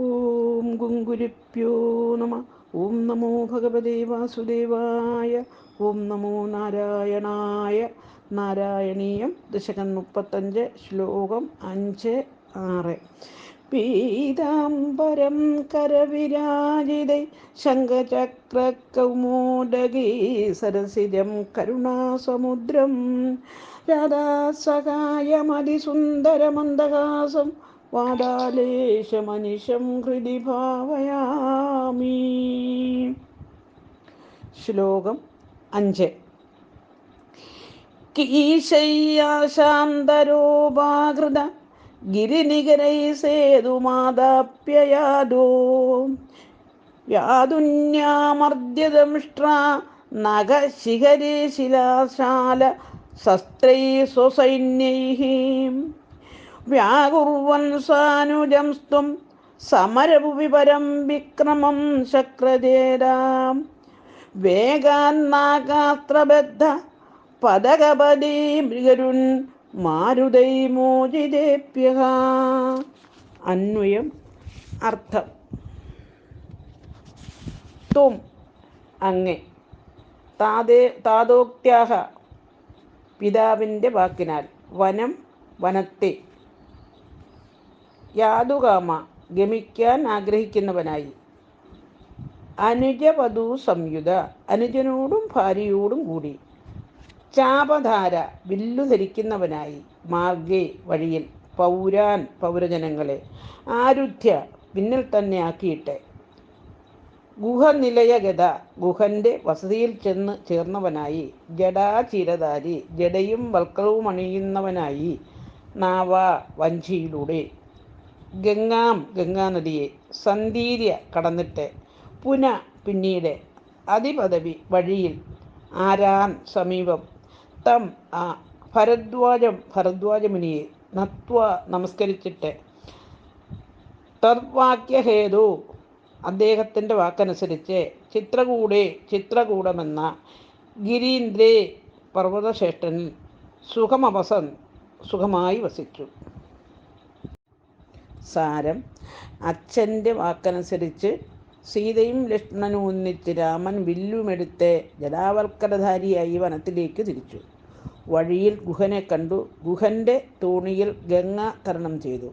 ഓം ഗുങ്കുരുപ്യോ നമ. ഓം നമോ ഭഗവതേ വാസുദേവായ. ഓം നമോ നാരായണായ. നാരായണീയം ദശകം മുപ്പത്തഞ്ച് ശ്ലോകം അഞ്ച് ആറ്. പീതാംബരം കരവിരാജിതൈ. ശംഖചക്രകൗമോടകീ സരസിജം കരുണാസമുദ്രം. രാധാസഹായമതിസുന്ദരമന്ദഹാസം. വാദാലേശമനിശം ഹൃദി ഭാവയാമി. ശ്ലോകം അഞ്ച്. കീശയ്യാശാന്തരോപാകൃത ഗിരിനികരൈ സേതുമാതാപ്യയാദോ വ്യാതുന്യാമർദ്യദംഷ്ട്ര നഖശിഖരേ ശിലാശാല സസ്ത്രൈ സ്വസൈന്യൈ വ്യാകുർവൻ സാനുജംസ്ത്വം സമരഭുവിപരം വിക്രമം ശക്രജേരാം. വേഗാന്നാകാസ്ത്രബദ്ധ പദകപദീ മൃഗരുൻ മാരുതൈ മോചിതേപ്യ അന്വയം അർത്ഥം. തും അങ്ങെ. താതേ താതോക്ത്യാഹ പിതാവിന്റെ വാക്കിനാൽ വനം വനത്തെ യാതുകാമ ഗമിക്കാൻ ആഗ്രഹിക്കുന്നവനായി. അനുജവധു സംയുത അനുജനോടും ഭാര്യയോടും കൂടി ചാപധാര വില്ലു ധരിക്കുന്നവനായി മാർഗേ വഴിയിൽ പൗരാൻ പൗരജനങ്ങളെ ആരുദ്ധ്യ പിന്നിൽ തന്നെ ആക്കിയിട്ട് ഗുഹനിലയഗത ഗുഹന്റെ വസതിയിൽ ചെന്ന് ചേർന്നവനായി ജഡാചിരധാരി ജഡയും വൽക്കളവും അണിയുന്നവനായി നാവ വഞ്ചിയിലൂടെ ഗംഗാം ഗംഗാനദിയെ സന്ദീര്യ കടന്നിട്ട് പുന പിന്നീട് അതിപദവി വഴിയിൽ ആരാൻ സമീപം തം ആ ഭരദ്വാജം ഭരദ്വാജമുനിയെ നത്വ നമസ്കരിച്ചിട്ട് തദ്വാക്യഹേതു അദ്ദേഹത്തിന്റെ വാക്കനുസരിച്ച് ചിത്രകൂടെ ചിത്രകൂടമെന്ന ഗിരീന്ദ്രേ പർവതശ്രേഷ്ഠനിൽ സുഖമവസൻ സുഖമായി വസിച്ചു. സാരം. അച്ഛന്റെ വാക്കനുസരിച്ച് സീതയും ലക്ഷ്മണനും ഒന്നിച്ച് രാമൻ വില്ലുമെടുത്ത് ജടാവൽക്കരധാരിയായി വനത്തിലേക്ക് തിരിച്ചു. വഴിയിൽ ഗുഹനെ കണ്ടു. ഗുഹന്റെ തോണിയിൽ ഗംഗ തരണം ചെയ്തു.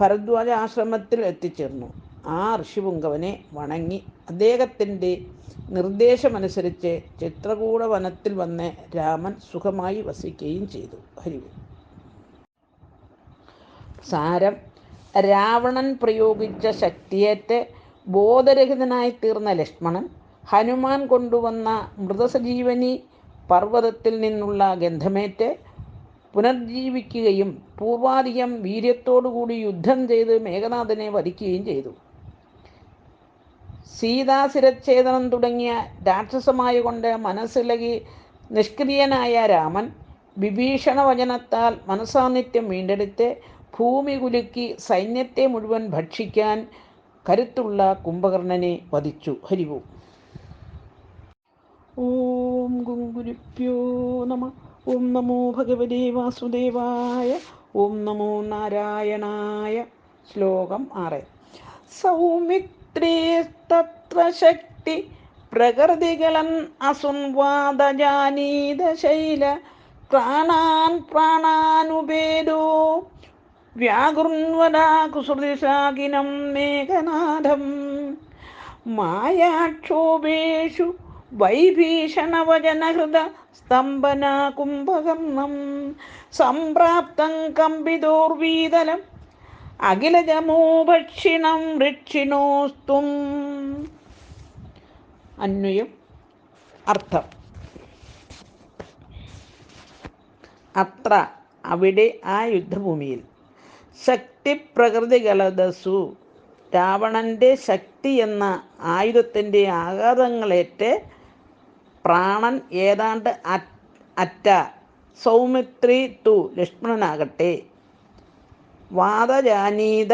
ഭരദ്വാജ ആശ്രമത്തിൽ എത്തിച്ചേർന്നു. ആ ഋഷിപുങ്കവനെ വണങ്ങി അദ്ദേഹത്തിന്റെ നിർദ്ദേശമനുസരിച്ച് ചിത്രകൂട വനത്തിൽ വന്ന് രാമൻ സുഖമായി വസിക്കുകയും ചെയ്തു. ഹരി സാരം രാവണൻ പ്രയോഗിച്ച ശക്തിയേറ്റ് ബോധരഹിതനായി തീർന്ന ലക്ഷ്മണൻ ഹനുമാൻ കൊണ്ടുവന്ന മൃതസജീവനി പർവതത്തിൽ നിന്നുള്ള ഗന്ധമേറ്റ് പുനർജീവിക്കുകയും പൂർവാധികം വീര്യത്തോടുകൂടി യുദ്ധം ചെയ്ത് മേഘനാഥനെ വധിക്കുകയും ചെയ്തു. സീതാശിരച്ഛേദനം തുടങ്ങിയ രാക്ഷസമായ കൊണ്ട് മനസ്സിലകി നിഷ്ക്രിയനായ രാമൻ വിഭീഷണ വചനത്താൽ മനസാന്നിധ്യം വീണ്ടെടുത്ത് ഭൂമി കുലുക്കി സൈന്യത്തെ മുഴുവൻ ഭക്ഷിക്കാൻ കരുത്തുള്ള കുംഭകർണനെ വധിച്ചു. ഹരിവു. ഓം ഗുങ്കുരുപ്യോ നമ. ഓം നമോ ഭഗവതേ വാസുദേവായ. ഓം നമോ നാരായണായ. ശ്ലോകം ആറ്. സൗമിത്രേസ്തത്ര ശക്തി പ്രകൃതികളൻ അസുൻവാദജാനീത ശൈല പ്രാണാൻ പ്രാണാനുപേദോ വ്യാകുർവനാകുസൃതിശാകിനം മേഘനാഥം മായാക്ഷോഭേഷു വൈഭീഷണവചനഹൃത സ്തംഭന കുംഭകർണം സംപ്രാപ്തം കമ്പിതോർവീതലം അഖിലജമോഭക്ഷിണം വൃക്ഷിണോസ്തും അന്വയം. അർത്ഥം. അത്ര അവിടെ ആ യുദ്ധഭൂമിയിൽ. ശക്തി പ്രകൃതികളതസു രാവണന്റെ ശക്തി എന്ന ആയുധത്തിന്റെ ആഘാതങ്ങളേറ്റ് പ്രാണൻ ഏതാണ്ട് അറ്റ സൗമിത്രി തു ലക്ഷ്മണനാകട്ടെ. വാദജാനീത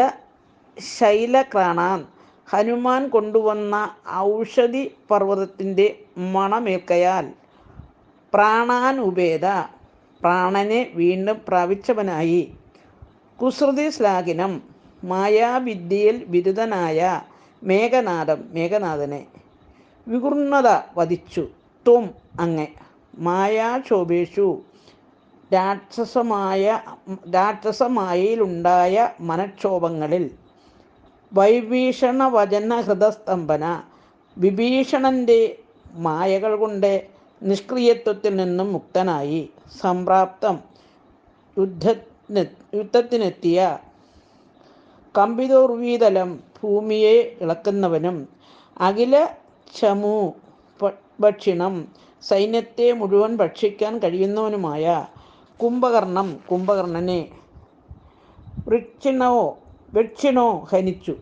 ശൈലക്രാണാൻ ഹനുമാൻ കൊണ്ടുവന്ന ഔഷധി പർവതത്തിന്റെ മണമേൽക്കയാൽ പ്രാണാനുപേത പ്രാണനെ വീണ്ടും പ്രാപിച്ചവനായി. കുസൃതി ശ്ലാഘിനം മായാവിദ്യയിൽ ബിരുദനായ മേഘനാഥം മേഘനാഥനെ വികുർണത വധിച്ചു. ത്വം അങ്ങ് മായാക്ഷോഭേഷു രാക്ഷസമായ രാക്ഷസമായയിലുണ്ടായ മനക്ഷോഭങ്ങളിൽ വൈഭീഷണ വചന ഹൃദസ്തംഭന വിഭീഷണന്റെ മായകൾ കൊണ്ട് നിഷ്ക്രിയത്വത്തിൽ നിന്നും മുക്തനായി. സംപ്രാപ്തം യുദ്ധത്തിന് യുദ്ധത്തിനെത്തിയ കമ്പിതോർവീതലം ഭൂമിയെ ഇളക്കുന്നവനും അഖില ചമു ഭക്ഷിണം സൈന്യത്തെ മുഴുവൻ ഭക്ഷിക്കാൻ കഴിയുന്നവനുമായ കുംഭകർണം കുംഭകർണനെ വൃക്ഷിണോ വൃക്ഷിണോ ഹനിച്ചു.